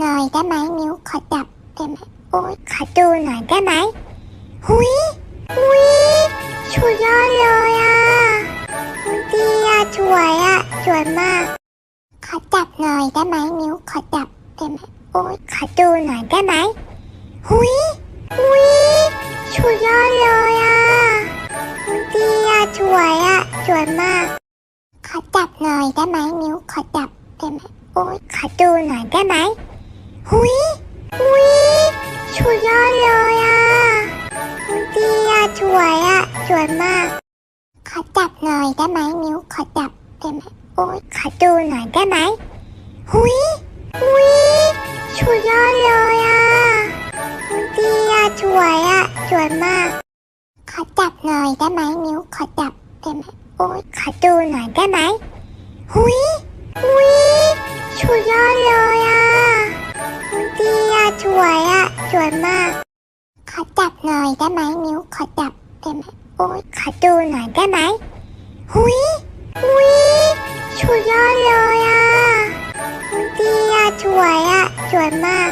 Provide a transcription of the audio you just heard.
หน่อยได้ไหมมิวขอจับได้ไหมโอ้ยขอดูหน่อยได้ไหมหุยหุยชุดยอดเลยอะหุยดีอะสวยอะสวยมาก ขอจับหน่อยได้ไหมมิวขอจับได้ไหมโอ้ยขอดูหน่อยได้ไหมหุยหุยชุดยอดเลยอะหุยดีอะสวยอะสวยมาก ขอจับหน่อยได้ไหมมิวขอจับได้ไหมโอ้ยขอดูหน่อยได้ไหม หุยหุยชุดยอดเลยอะหุยดีอะสวยอะสวยมาก ขอจับหน่อยได้ไหมมิวขอจับได้ไหมโอ้ยขอดูหน่อยได้ไหมหุยหุยชุดยอดเลยอะหุยดีอะสวยอะสวยมาก ขอจับหน่อยได้ไหมมิวขอจับได้ไหมโอ้ยขอดูหน่อยได้ไหมหุย สวยอะสวยมาก ขอจับหน่อยได้ไหมนิ้วขอจับได้ไหมโอ้ยขอดูหน่อยได้ไหมหุยหุยชุดยอดเลยอะดีอะสวยอะสวยมาก